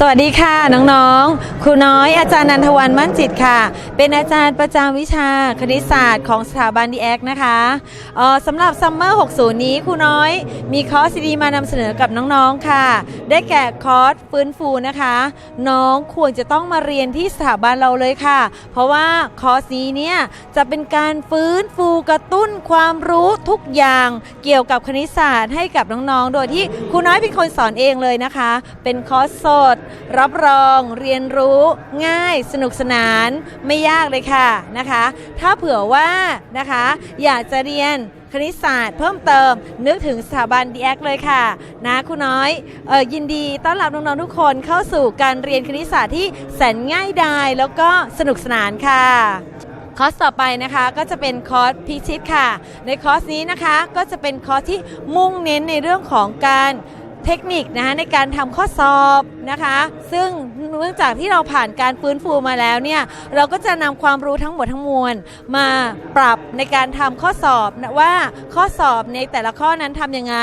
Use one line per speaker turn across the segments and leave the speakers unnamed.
สวัสดีค่ะน้องๆ ครูน้อยอาจารย์นันทวันมั่นจิตค่ะ เป็นอาจารย์ประจำวิชาคณิตศาสตร์ของสถาบันดีแอคนะคะออสำหรับซัมเมอร์60 นี้ครูน้อยมีคอร์สดีมานำเสนอกับน้องๆค่ะ ได้แก่คอร์สฟื้นฟูนะคะ น้องควรจะต้องมาเรียนที่สถาบันเราเลยค่ะ เพราะว่าคอร์สนี้เนี่ยจะเป็นการฟื้นฟูกระตุ้นความรู้ทุกอย่างเกี่ยวกับคณิตศาสตร์ให้กับน้องๆ โดยที่ครูน้อยเป็นคนสอนเองเลยนะคะ เป็นคอร์สสดรับรองเรียนรู้ง่ายสนุกสนานไม่ยากเลยค่ะนะคะ ถ้าเผื่อว่านะคะ อยากจะเรียนคณิตศาสตร์เพิ่มเติม นึกถึงสถาบันดีแอคเลยค่ะ นะครูน้อยออยินดีต้อนรับน้องๆทุกคนเข้าสู่การเรียนคณิตศาสตร์ที่แสนง่ายดายแล้วก็สนุกสนานค่ะคอร์สต่อไปนะคะก็จะเป็นคอร์สพิชิตค่ะ ในคอร์สนี้นะคะก็จะเป็นคอร์สที่มุ่งเน้นในเรื่องของการ เทคนิคนะคะในการทำข้อสอบนะคะ ซึ่งเนื่องจากที่เราผ่านการฟื้นฟูมาแล้วเนี่ยเราก็จะนำความรู้ทั้งหมดทั้งมวล มาปรับในการทำข้อสอบนะว่าข้อสอบในแต่ละข้อนั้นทำยังไง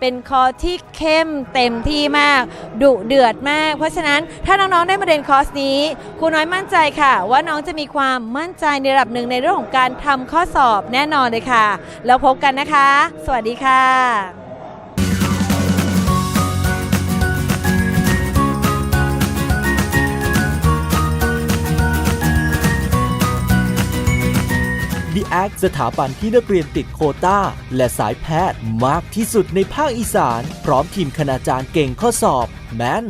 เป็นคอที่เข้มเต็มที่มากดุเดือดมาก เพราะฉะนั้นถ้าน้องๆได้มาเรียนคอร์สนี้ครูน้อยมั่นใจค่ะ ว่าน้องจะมีความมั่นใจในระดับหนึ่งในเรื่องของการทำข้อสอบแน่นอนเลยค่ะ แล้วพบกันนะคะ สวัสดีค่ะ
ดีแอคสถาบันที่นักเรียนติดโคต้าและสายแพทย์มากที่สุดในภาคอีสาน พร้อมทีมคณาจารย์เก่งข้อสอบแมน